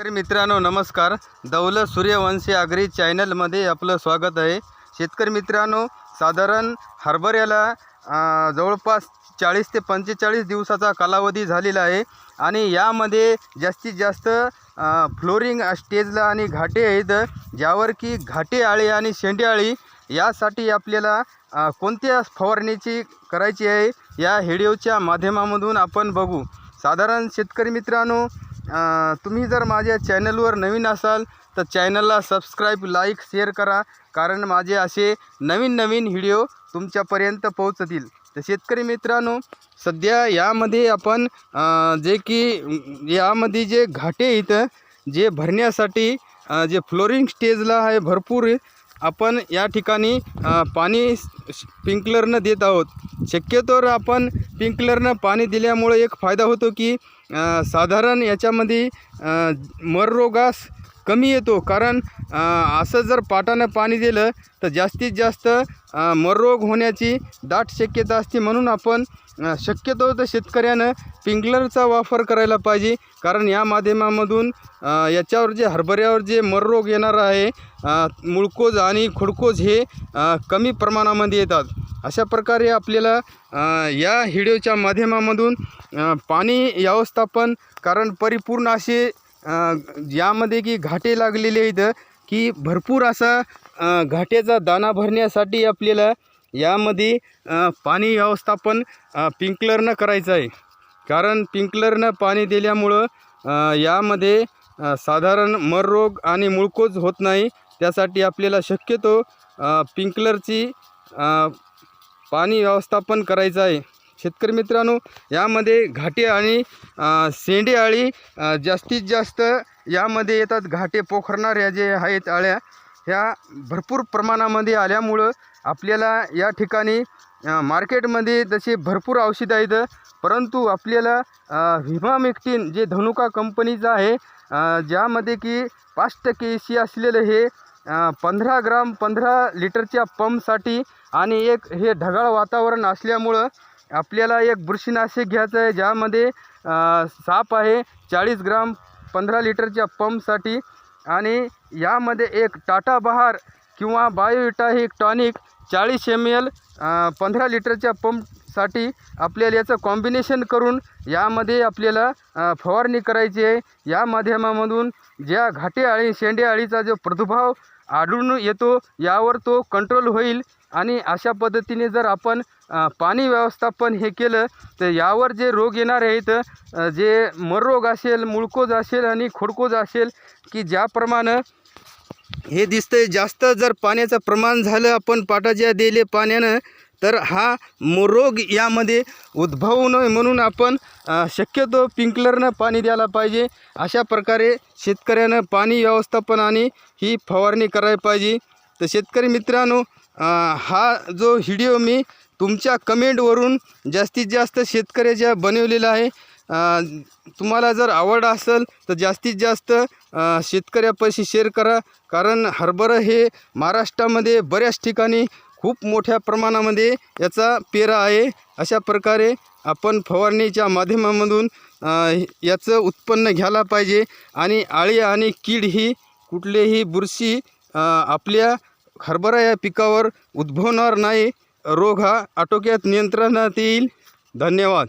शेतकरी मित्रांनो नमस्कार. दौलत सूर्यवंशी आगरी चॅनलमध्ये आपलं स्वागत आहे. शेतकरी मित्रांनो साधारण हरभऱ्याला जवळपास चाळीस ते पंचेचाळीस दिवसाचा कालावधी झालेला आहे. आणि यामध्ये जास्तीत जास्त फ्लोरिंग स्टेजला आणि घाटे आहेत ज्यावर की घाटे आळी आणि शेंडे आळी यासाठी आपल्याला कोणत्या फवारणीची करायची आहे या व्हिडिओच्या माध्यमामधून आपण बघू. साधारण शेतकरी मित्रांनो तुम्ही जर माझ्या चॅनलवर नवीन असाल तर चॅनलला सबस्क्राईब लाईक शेअर करा. कारण माझे असे नवीन नवीन व्हिडिओ तुमच्यापर्यंत पोहोचतील. तर शेतकरी मित्रांनो सध्या यामध्ये आपण जे की यामध्ये जे घाटे इथं जे भरण्यासाठी जे फ्लोरिंग स्टेजला आहे भरपूर आपण या ठिकाणी पाणी स्प्रिंकलरनं देत आहोत. शक्यतोवर आपण स्प्रिंकलरनं पाणी दिल्यामुळे एक फायदा होतो की साधारण याच्यामध्ये मररोगास कमी येतो. कारण असं जर पाटानं पाणी दिलं तर जास्तीत जास्त अ, मररोग होण्याची दाट शक्यता असते. म्हणून आपण शक्यतो तर शेतकऱ्यानं पिंगलरचा वापर करायला पाहिजे. कारण या माध्यमामधून याच्यावर जे हरभऱ्यावर जे मररोग येणार आहे मुळकोज आणि खुडकोज हे कमी प्रमाणामध्ये येतात. अशा प्रकारे आपल्याला या हिडिओच्या माध्यमामधून पाणी व्यवस्थापन कारण परिपूर्ण असे यामध्ये की घाटे लागलेले आहेत की भरपूर असा घाट्याचा दाना भरण्यासाठी आपल्याला यामध्ये पाणी व्यवस्थापन पिंकलरनं करायचं आहे. कारण पिंकलरनं पाणी दिल्यामुळं यामध्ये साधारण मररोग आणि मुळकोज होत नाही. त्यासाठी आपल्याला शक्यतो पिंकलरची पाणी व्यवस्थापन करायचं आहे. शेतकरी मित्रांनो यामध्ये घाटे आणि शेंडे आळी जास्तीत जास्त यामध्ये येतात घाटे पोखरणाऱ्या जे आहेत आळ्या ह्या भरपूर प्रमाणामध्ये आल्यामुळं आपल्याला या ठिकाणी मार्केटमध्ये तसे भरपूर औषधं आहेत. परंतु आपल्याला अ, जे धनुका कंपनीचं आहे ज्यामध्ये की पाच टक्के सी असलेलं हे पंधरा ग्राम पंधरा लिटरच्या पंपसाठी आणि एक हे ढगाळ वातावरण असल्यामुळं आपल्याला एक बुरशीनाशक घ्यायचं आहे ज्यामध्ये साप आहे चाळीस ग्राम पंधरा लिटरच्या पंपसाठी आणि यामध्ये एक टाटा बहार किंवा बायोविटा हे टॉनिक चाळीस एम एल पंधरा लिटरच्या पंपसाठी आपल्याला याचं कॉम्बिनेशन करून यामध्ये आपल्याला फवारणी करायची आहे. या माध्यमामधून ज्या घाटे आळी शेंडे आळीचा जो प्रादुर्भाव आढळून येतो यावर तो कंट्रोल होईल. आणि अशा पद्धतीने जर आपण पाणी व्यवस्थापन हे केलं तर यावर जे रोग येणार आहेत जे मररोग असेल मुळकोज असेल आणि खोडकोज असेल की ज्याप्रमाणे हे दिसतंय जास्त जर पाण्याचं प्रमाण झालं आपण पाटाच्या दिले पाण्यानं तर हा रोग यामध्ये उद्भवू नये म्हणून आपण शक्यतो पिंकलरनं पाणी द्यायला पाहिजे. अशा प्रकारे शेतकऱ्यानं पाणी व्यवस्थापन आणि ही फवारणी करायला पाहिजे. तर शेतकरी मित्रांनो हा जो व्हिडिओ मी तुमच्या कमेंटवरून जास्तीत जास्त शेतकऱ्याच्या बनवलेला आहे. तुम्हाला जर आवड असेल तर जास्तीत जास्त शेतकऱ्यापाशी शेअर करा. कारण हरभरा हे महाराष्ट्रामध्ये बऱ्याच ठिकाणी खूप मोठ्या प्रमाणामध्ये याचा पेरा आहे. अशा प्रकारे आपण फवारणीच्या माध्यमामधून याचं उत्पन्न घ्यायला पाहिजे. आणि आळी आणि कीड ही कुठलेही बुरशी आपल्या हरभरा या पिकावर उद्भवणार नाही. रोग हा आटोक्यात नियंत्रणात येईल. धन्यवाद.